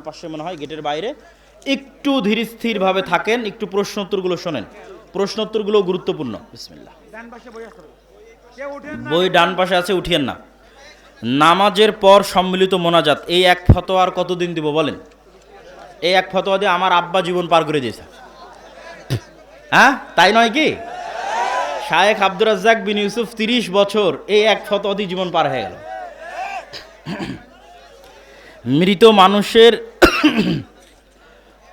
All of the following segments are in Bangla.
পাশে মনে হয় গেটের বাইরে। একটু ধীর স্থিরভাবে থাকেন একটু প্রশ্নোত্তরগুলো শোনেন। প্রশ্নোত্তরগুলো গুরুত্বপূর্ণ। না। বই ডান পাশে আছে উঠিয়েন না। নামাজের পর সম্মিলিত মোনাজাত। এই এক ফতোয়ার কতদিন দিব বলেন? এই এক ফতোয়া দিয়ে আমার আব্বা জীবন পার করে দিয়েছে। হ্যাঁ? তাই নয় কি? শায়েখ আব্দুর রাজ্জাক বিন ইউসুফ তিরিশ বছর এই এক ফতোয়া দিয়ে জীবন পার হয়ে গেল। মৃত মানুষের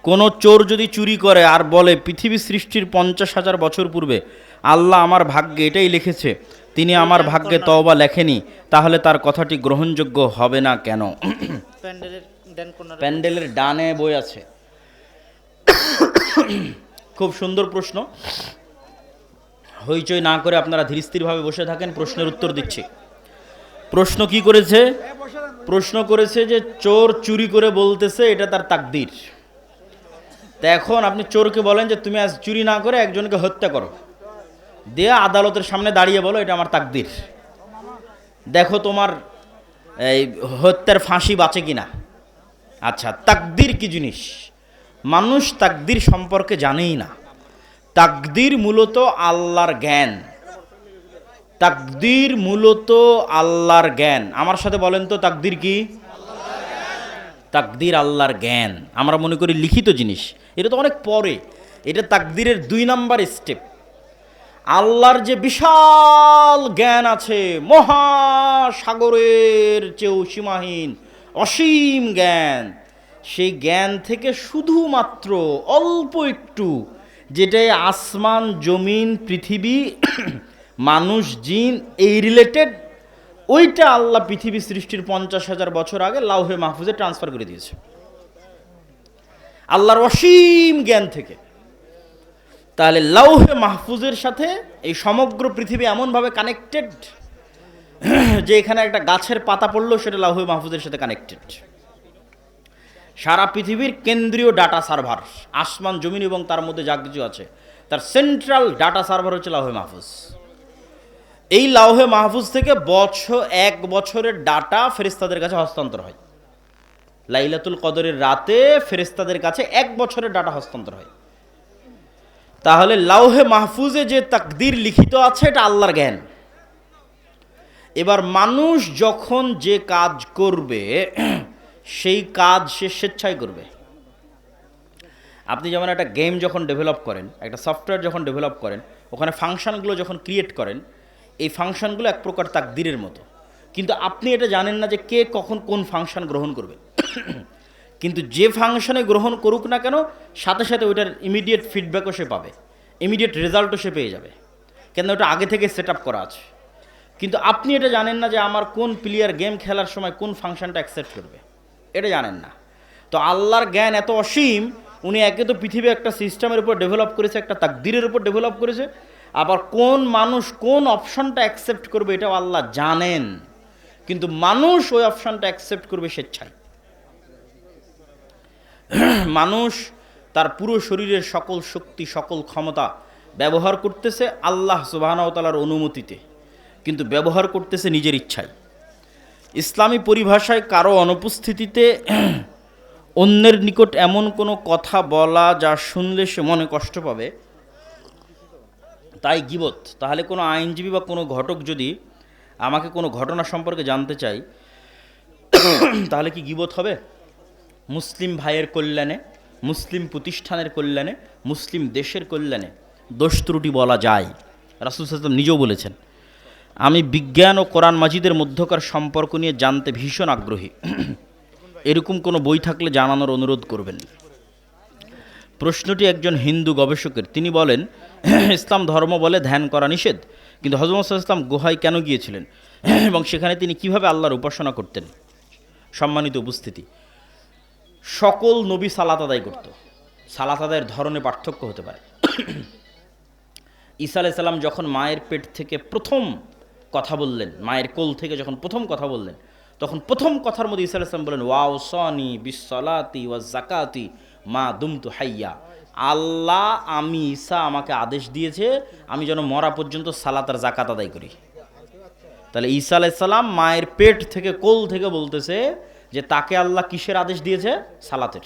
কোনো চোর যদি চুরি করে আর বলে পৃথিবী সৃষ্টির পঞ্চাশ হাজার বছর পূর্বে আল্লাহ আমার ভাগ্যে এটাই লিখেছে তিনি আমার ভাগ্যে তওবা লেখেনি তাহলে তার কথাটি গ্রহণযোগ্য হবে না কেন? প্যান্ডেলের ডানে বই আছে। খুব সুন্দর প্রশ্ন। হইচই না করে আপনারা ধীরস্থিরভাবে বসে থাকেন প্রশ্নের উত্তর দিচ্ছি। প্রশ্ন কি করেছে? প্রশ্ন করেছে যে চোর চুরি করে বলতেছে, এটা তার তাকদির। তা এখন আপনি চোরকে বলেন যে তুমি আজ চুরি না করে একজনকে হত্যা করো। দিয়ে আদালতের সামনে দাঁড়িয়ে বলো, এটা আমার তাকদির। দেখো তোমার, এই হত্যার ফাঁসি বাঁচে কিনা। আচ্ছা তাকদির কি জিনিস? মানুষ তাকদির সম্পর্কে জানেই না। তাকদির মূলত আল্লাহর জ্ঞান। তাকদির মূলত আল্লাহর জ্ঞান। আমার সাথে বলেন তো, তাকদির কি? তাকদির আল্লাহর জ্ঞান। আমরা মনে করি লিখিত জিনিস। এটা তো অনেক পরে। এটা তাকদিরের দুই নাম্বার স্টেপ আল্লাহর যে বিশাল জ্ঞান আছে, মহাসাগরের চেয়েও সীমাহীন, অসীম জ্ঞান, সেই জ্ঞান থেকে শুধুমাত্র অল্প একটু, যেটাই আসমান, জমিন, পৃথিবী মানুষ, জিন, এই রিলেটেড ওইটা আল্লাহ পৃথিবী সৃষ্টির পঞ্চাশ হাজার বছর আগে লাউহে মাহফুজে ট্রান্সফার করে দিয়েছে। আল্লাহর অসীম জ্ঞান থেকে। তাহলে লাউহে মাহফুজের সাথে এই সমগ্র পৃথিবী এমনভাবে কানেক্টেড যে এখানে একটা গাছের পাতা পড়লেও সেটা লাউহে মাহফুজের সাথে কানেক্টেড সারা পৃথিবীর কেন্দ্রীয় ডাটা সার্ভার আসমান, জমিন এবং তার মধ্যে যা কিছু আছে, তার সেন্ট্রাল ডাটা সার্ভার হচ্ছে লাউহে মাহফুজ। এই লাউহে মাহফুজ থেকে বছর, এক বছরের ডাটা ফেরেস্তাদের কাছে হস্তান্তর হয়। লাইলাতুল কদরের রাতে ফেরেস্তাদের কাছে এক বছরের ডাটা হস্তান্তর হয়। তাহলে লাউহে মাহফুজে যে তাকদির লিখিত আছে, এটা আল্লাহর জ্ঞান। এবার মানুষ যখন যে কাজ করবে, সেই কাজ সে স্বেচ্ছায় করবে। আপনি যেমন একটা গেম যখন ডেভেলপ করেন, একটা সফটওয়্যার যখন ডেভেলপ করেন, ওখানে ফাংশনগুলো যখন ক্রিয়েট করেন এই ফাংশনগুলো এক প্রকার তাকদিরের মতো। কিন্তু আপনি এটা জানেন না যে কে কখন কোন ফাংশন গ্রহণ করবে। কিন্তু যে ফাংশনে গ্রহণ করুক না কেন, সাথে সাথে ওইটার ইমিডিয়েট ফিডব্যাকও সে পাবে। ইমিডিয়েট রেজাল্টও সে পেয়ে যাবে। কেন ওটা আগে থেকে সেট করা আছে। কিন্তু আপনি এটা জানেন না যে আমার কোন প্লেয়ার গেম খেলার সময় কোন ফাংশনটা অ্যাকসেপ্ট করবে। এটা জানেন না। তো আল্লাহর জ্ঞান এত অসীম, উনি একে তো পৃথিবী একটা সিস্টেমের উপর ডেভেলপ করেছে, একটা তাকদিরের উপর ডেভেলপ করেছে আবার কোন মানুষ কোন অপশনটা অ্যাকসেপ্ট করবে এটাও আল্লাহ জানেন। কিন্তু মানুষ ওই অপশনটা অ্যাকসেপ্ট করবে স্বেচ্ছায়। মানুষ তার পুরো শরীরের সকল শক্তি, সকল ক্ষমতা ব্যবহার করতেছে আল্লাহ সুবাহতালার অনুমতিতে। কিন্তু ব্যবহার করতেছে নিজের ইচ্ছায়। ইসলামী পরিভাষায় কারও অনুপস্থিতিতে অন্যের নিকট এমন কোনো কথা বলা যা শুনলে সে মনে কষ্ট পাবে তাই গিবত। তাহলে কোনো আইনজীবী বা কোনো ঘটক যদি আমাকে কোনো ঘটনা সম্পর্কে জানতে চাই, তাহলে কি গিবত হবে? মুসলিম ভাইয়ের কল্যাণে, মুসলিম প্রতিষ্ঠানের কল্যাণে, মুসলিম দেশের কল্যাণে দোষ ত্রুটি বলা যায়। রাসুল সাল্লাম নিজেও বলেছেন, আমি বিজ্ঞান ও কোরআন মাজিদের মধ্যকার সম্পর্ক নিয়ে জানতে ভীষণ আগ্রহী। এরকম কোনো বই থাকলে জানানোর অনুরোধ করবেন। প্রশ্নটি একজন হিন্দু গবেষকের। তিনি বলেন ইসলাম ধর্ম বলে ধ্যান করা নিষেধ। কিন্তু হজরত ইসলাম গুহায় কেন গিয়েছিলেন? এবং সেখানে তিনি কীভাবে আল্লাহর উপাসনা করতেন? সম্মানিত উপস্থিতি। সকল নবী সালাত আদায় করত। সালাত আদায়ের ধরনে পার্থক্য হতে পারে। ঈসা আলাইসাল্লাম যখন মায়ের পেট থেকে প্রথম কথা বললেন, মায়ের কোল থেকে যখন প্রথম কথা বললেন, তখন প্রথম কথার মধ্যে ঈসা আলাইসলাম বললেন ওয়াও সনি বিসলাতি ওয়া জাকাতি মা দুমতু হাইয়া। আল্লাহ আমি ঈসা আমাকে আদেশ দিয়েছে, আমি যেন মরা পর্যন্ত সালাত আর জাকাত আদায় করি। তাহলে ঈসা আলাইসাল্লাম মায়ের পেট থেকে, কোল থেকে বলতেছে যে তাকে আল্লাহ কিসের আদেশ দিয়েছে? সালাতের।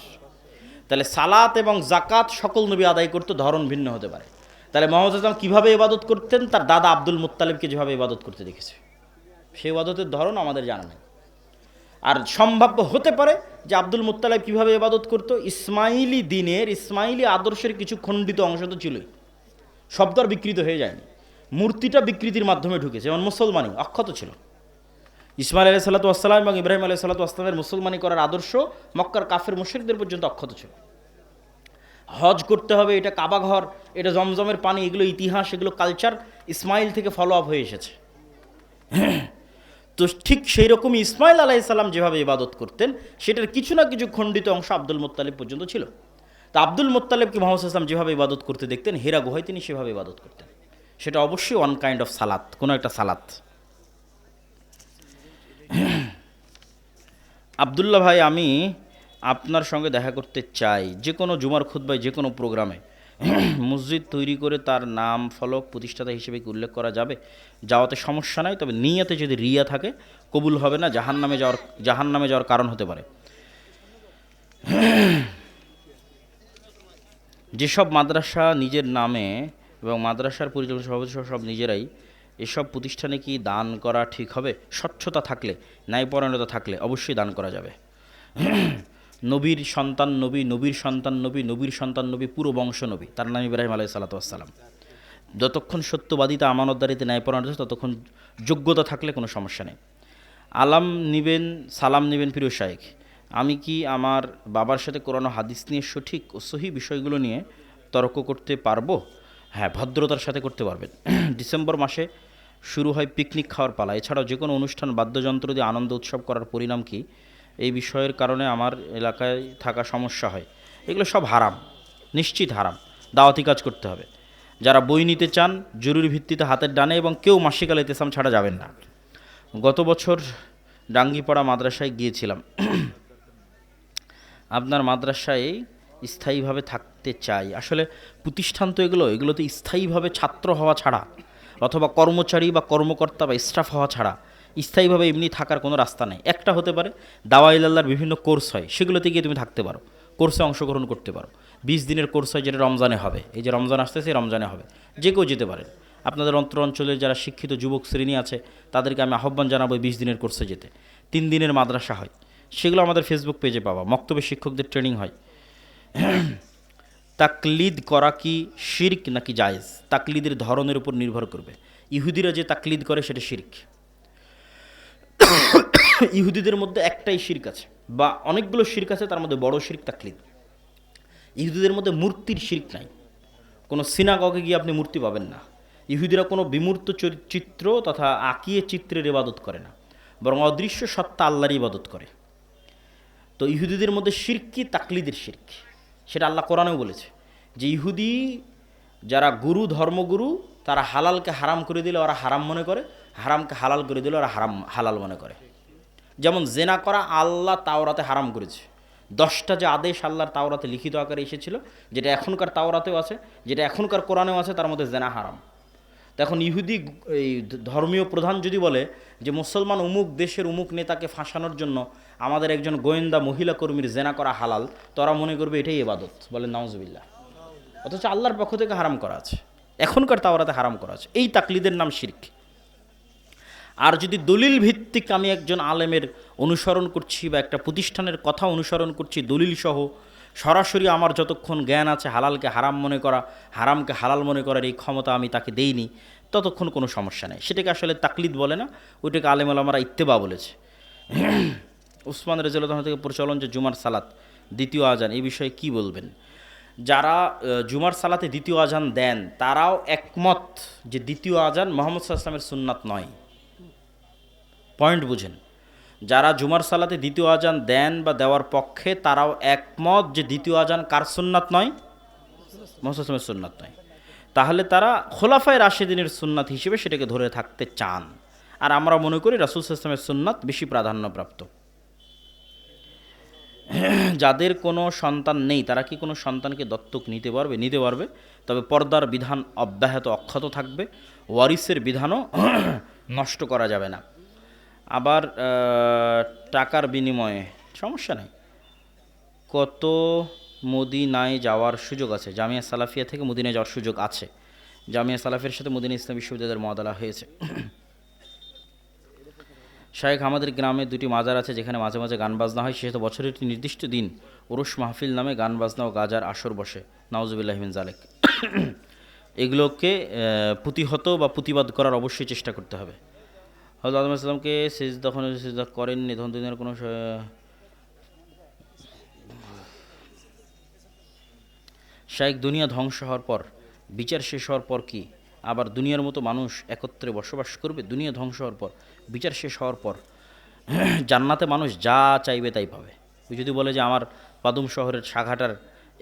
তাহলে সালাত এবং জাকাত সকল নবী আদায় করতে ধরন ভিন্ন হতে পারে। তাহলে মোহাম্মদ ইসলাম কীভাবে ইবাদত করতেন? তার দাদা আব্দুল মুত্তালিবকে যেভাবে ইবাদত করতে দেখেছে। সেই ইবাদতের ধরন আমাদের জানা নেই। আর সম্ভাব্য হতে পারে যে আব্দুল মুত্তালিব কীভাবে ইবাদত করতো? ইসমাইলি দিনের, ইসমাইলি আদর্শের কিছু খণ্ডিত অংশ তো ছিলই। শব্দ আর বিকৃত হয়ে যায়নি। মূর্তিটা বিকৃতির মাধ্যমে ঢুকেছে যেমন মুসলমানই অক্ষত ছিল। ইসমাইল আলাই সাল্লাতু আসসালাম এবং ইব্রাহিম আলাই সাল্লাতু আসলামের মুসলমানি করার আদর্শ মক্কার কাফের মুশরিকদের পর্যন্ত অক্ষত ছিল। হজ করতে হবে, এটা কাবা ঘর, এটা জমজমের পানি, এগুলো ইতিহাস, এগুলো কালচার ইসমাইল থেকে ফলো আপ হয়ে এসেছে। তো ঠিক সেই রকমই ইসমাইল আলাইসাল্লাম যেভাবে ইবাদত করতেন, সেটার কিছু না কিছু খণ্ডিত অংশ আব্দুল মোত্তালিব পর্যন্ত ছিল। তা আব্দুল মোত্তালিবকে মোহাম্মদ ইসলাম যেভাবে ইবাদত করতে দেখতেন, হেরা গুহায় তিনি সেভাবে ইবাদত করতেন। সেটা অবশ্যই ওয়ান কাইন্ড অফ সালাত, কোনো একটা সালাত। আবদুল্লাহ ভাই, আমি আপনার সঙ্গে দেখা করতে চাই, যে কোনো জুমার খুদ্বায় যে কোনো প্রোগ্রামে। মসজিদ তৈরি করে তার নাম, ফলক, প্রতিষ্ঠাতা হিসেবে কি উল্লেখ করা যাবে? যাওয়াতে সমস্যা নাই, তবে নিয়াতে যদি রিয়া থাকে, কবুল হবে না জাহান নামে যাওয়ার জাহান নামে যাওয়ার কারণ হতে পারে। যেসব মাদ্রাসা নিজের নামে এবং মাদ্রাসার পরিচালনা সভাপতি সব নিজেরাই এসব প্রতিষ্ঠানে কি দান করা ঠিক হবে? স্বচ্ছতা থাকলে, ন্যায়পরায়ণতা থাকলে অবশ্যই দান করা যাবে। নবীর সন্তান নবী, নবীর সন্তান নবী, নবীর সন্তান নবী, পুরো বংশ নবী। তার নাম ইব্রাহিম আলাই সাল্লাতাম যতক্ষণ সত্যবাদিতা আমানতদারিতে ন্যায় ন্যায়পরায়ণ আছে, ততক্ষণ যোগ্যতা থাকলে কোনো সমস্যা নেই। আলাম নিবেন, সালাম নিবেন প্রিয় শাহেক আমি কি আমার বাবার সাথে কোরআন হাদিস নিয়ে সঠিক ও সহি বিষয়গুলো নিয়ে তর্ক করতে পারব? হ্যাঁ ভদ্রতার সাথে করতে পারবেন। ডিসেম্বর মাসে শুরু হয় পিকনিক খাওয়ার পালা। এছাড়াও যে কোনো অনুষ্ঠান, বাদ্যযন্ত্র দিয়ে আনন্দ উৎসব করার পরিণাম কি? এই বিষয়ের কারণে আমার এলাকায় থাকা সমস্যা হয়। এগুলো সব হারাম, নিশ্চিত হারাম, দাওয়াতি কাজ করতে হবে। যারা বই নিতে চান, জরুরি ভিত্তিতে হাতের ডানে এবং কেউ মাসিকাল ইতেসাম ছাড়া যাবেন না। গত বছর ডাঙ্গিপাড়া মাদ্রাসায় গিয়েছিলাম। আপনার মাদ্রাসায় স্থায়ীভাবে থাকতে চাই। আসলে প্রতিষ্ঠান তো এগুলো, এগুলোতে স্থায়ীভাবে ছাত্র হওয়া ছাড়া, অথবা কর্মচারী বা কর্মকর্তা বা স্টাফ হওয়া ছাড়া স্থায়ীভাবে এমনি থাকার কোনো রাস্তা নেই। একটা হতে পারে দাওয়াইলাল্লার বিভিন্ন কোর্স হয়, সেগুলোতে গিয়ে তুমি থাকতে পারো। কোর্সে অংশগ্রহণ করতে পারো। বিশ দিনের কোর্স হয় যেটা রমজানে হবে। এই যে রমজান আসতে আসতেছে রমজানে হবে। যে কেউ যেতে পারেন আপনাদের অন্তর অঞ্চলের যারা শিক্ষিত যুবক শ্রেণি আছে, তাদেরকে আমি আহ্বান জানাব বিশ দিনের কোর্সে যেতে। তিন দিনের মাদ্রাসা হয়। সেগুলো আমাদের ফেসবুক পেজে পাওয়া। মক্তব্যের শিক্ষকদের ট্রেনিং হয়। তাকলিদ করা কি শির্ক নাকি জায়েজ? তাকলিদের ধরনের উপর নির্ভর করবে। ইহুদিরা যে তাকলিদ করে, সেটা শির্ক। ইহুদিদের মধ্যে একটাই শির্ক আছে, বা অনেকগুলো শির্ক আছে, তার মধ্যে বড় শির্ক তাকলিদ। ইহুদিদের মধ্যে মূর্তির শির্ক নাই। কোনো সিনাগগে গিয়ে আপনি মূর্তি পাবেন না। ইহুদিরা কোনো বিমূর্ত চিত্র তথা আঁকিয়ে চিত্রের ইবাদত করে না, বরং অদৃশ্য সত্তা আল্লাহর ইবাদত করে। তো ইহুদিদের মধ্যে শির্ক তাকলিদের শির্ক। সেটা আল্লাহ কোরআনেও বলেছে যে ইহুদি যারা গুরু, ধর্মগুরু, তারা হালালকে হারাম করে দিলে ওরা হারাম মনে করে হারামকে হালাল করে দিল আর হারাম হালাল মনে করে। যেমন জেনা করা আল্লাহ তাওরাতে হারাম করেছে। দশটা যে আদেশ আল্লাহর তাওরাতে লিখিত আকারে এসেছিল, যেটা এখনকার তাওরাতেও আছে, যেটা এখনকার কোরআনেও আছে, তার মধ্যে জেনা হারাম। তখন ইহুদি এই ধর্মীয় প্রধান যদি বলে যে মুসলমান উমুক দেশের উমুক নেতাকে ফাঁসানোর জন্য আমাদের একজন গোয়েন্দা মহিলা কর্মীর জেনা করা হালাল তোরা মনে করবে এটাই এবাদত বলে নাউজবিল্লা অথচ আল্লাহর পক্ষ থেকে হারাম করা আছে। এখনকার তাওরাতে হারাম করা আছে। এই তাকলিদের নাম শির্ক। আর যদি দলিল ভিত্তিক আমি একজন আলেমের অনুসরণ করছি বা একটা প্রতিষ্ঠানের কথা অনুসরণ করছি দলিল সহ সরাসরি আমার যতক্ষণ জ্ঞান আছে হালালকে হারাম মনে করা, হারামকে হালাল মনে করার এই ক্ষমতা আমি তাকে দেইনি, ততক্ষণ কোনো সমস্যা নেই। সেটাকে আসলে তাকলিদ বলে না, ওইটাকে আলেম আলামারা ইত্তেবা বলেছে। উসমান রেজাল থেকে প্রচলন যে জুমার সালাত, দ্বিতীয় আজান এই বিষয়ে কি বলবেন? যারা জুমার সালাতে দ্বিতীয় আজান দেন, তারাও একমত যে দ্বিতীয় আজান মোহাম্মদ সাল্লামের সুন্নাত নয়। পয়েন্ট বুঝেন। যারা জুমার সালাতে দ্বিতীয় আজান দেন বা দেওয়ার পক্ষে, তারাও একমত যে দ্বিতীয় আজান কার সুন্নাত নয়? মোহাম্মদের সুন্নাত নয়। তাহলে তারা খোলাফায় রাশেদিনের সুন্নাত হিসেবে সেটাকে ধরে থাকতে চান। আর আমরা মনে করি রাসুল ইসলামের সুন্নাত বেশি প্রাধান্যপ্রাপ্ত। যাদের কোনো সন্তান নেই, তারা কি কোনো সন্তানকে দত্তক নিতে পারবে? নিতে পারবে। তবে পর্দার বিধান অব্যাহত, অক্ষত থাকবে। ওয়ারিসের বিধানও নষ্ট করা যাবে না। আবার টাকার বিনিময়ে, সমস্যা নেই। কত মদিনায় যাওয়ার সুযোগ আছে? জামিয়া সালাফিয়া থেকে মদিনায় যাওয়ার সুযোগ আছে। জামিয়া সালাফিয়ার সাথে মদিনা ইসলাম বিশ্ববিদ্যালয়ের মদালা হয়েছে। শায়েখ, আমাদের গ্রামে দুটি মাজার আছে যেখানে মাঝে মাঝে গান বাজনা হয়। সেহেতু বছরের একটি নির্দিষ্ট দিন ওরস মাহফিল নামে গান বাজনা ও গাজার আসর বসে। নওয়াজুবিল্লাহমিন জালেক এগুলোকে প্রতিহত বা প্রতিবাদ করার অবশ্যই চেষ্টা করতে হবে। হজরত আদম ইসলামকে শেষ তখন সেজদা করেননি, তখন দুনিয়ার কোনো শাইক দুনিয়া ধ্বংস হওয়ার পর, বিচার শেষ হওয়ার পর কি? আবার দুনিয়ার মতো মানুষ একত্রে বসবাস করবে, দুনিয়া ধ্বংস হওয়ার পর, বিচার শেষ হওয়ার পর, জান্নাতে মানুষ যা চাইবে তাই পাবে। যদি বলে যে আমার পাদুম শহরের শাখাটার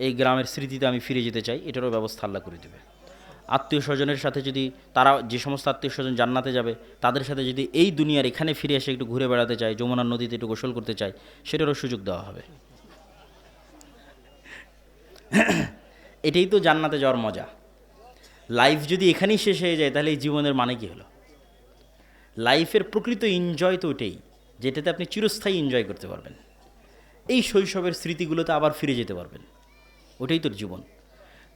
এই গ্রামের স্মৃতিতে আমি ফিরে যেতে চাই, এটারও ব্যবস্থা আল্লাহ করে দেবে। আত্মীয় স্বজনের সাথে যদি তারা যে সমস্ত আত্মীয় স্বজন জান্নাতে যাবে, তাদের সাথে যদি এই দুনিয়ার এখানে ফিরে এসে একটু ঘুরে বেড়াতে চায়, যমুনার নদীতে একটু গোসল করতে চায়, সেটারও সুযোগ দেওয়া হবে। এটাই তো জান্নাতে যাওয়ার মজা। লাইফ যদি এখানেই শেষ হয়ে যায়, তাহলে এই জীবনের মানে কী হলো? লাইফের প্রকৃত এনজয় তো ওটাই যেটাতে আপনি চিরস্থায়ী এনজয় করতে পারবেন। এই শৈশবের স্মৃতিগুলোতে আবার ফিরে যেতে পারবেন। ওটাই তোর জীবন।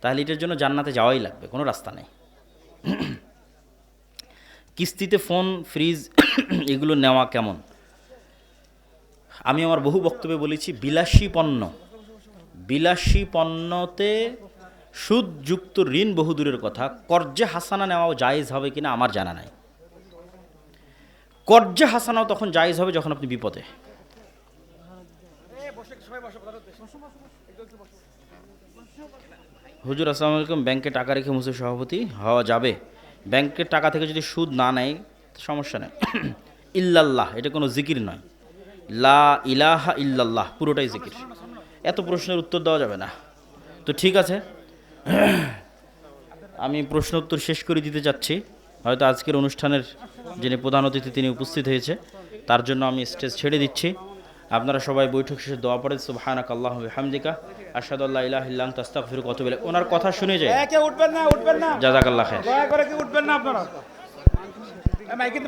তাহলে এটার জন্য জান্নাতে যাওয়াই লাগবে, কোনো রাস্তা নেই। কিস্তিতে ফোন, ফ্রিজ, এগুলো নেওয়া কেমন? আমি আমার বহু বক্তব্যে বলেছি বিলাসী পণ্য বিলাসী পণ্যতে সুদযুক্ত ঋণ বহু দূরের কথা, কর্জে হাসানা নেওয়াও জায়েজ হবে কিনা আমার জানা নাই। কর্জে হাসানাও তখন জায়েজ হবে যখন আপনি বিপদে। হুজুর, আসসালামু আলাইকুম। ব্যাংকে টাকা রেখে মুসলিম সভাপতি হওয়া যাবে? ব্যাংকের টাকা থেকে যদি সুদ না নেয়, সমস্যা নেই। ইল্লাল্লাহ, এটা কোনো জিকির নয়। লা ইলাহা ইল্লাল্লাহ, পুরোটাই জিকির। এত প্রশ্নের উত্তর দেওয়া যাবে না। তো ঠিক আছে। আমি প্রশ্ন উত্তর শেষ করে দিতে চাচ্ছি। হয়তো আজকের অনুষ্ঠানের যিনি প্রধান অতিথি, তিনি উপস্থিত হয়েছে। তার জন্য আমি স্টেজ ছেড়ে দিচ্ছি। আপনারা সবাই বৈঠক শেষে দোয়া পড়েন সুবহানাক আল্লাহ হামদিকা আশহাদু আল্লা ইলাহা ইল্লা আনতা আস্তাগফিরুকা ওয়া আতুবু ইলাইক। ওনার কথা শুনে যায় এ, কেউ উঠবেন না উঠবেন না। জাযাকাল্লাহ খায় দয়া করে কেউ উঠবেন না আপনারা? মাইকে।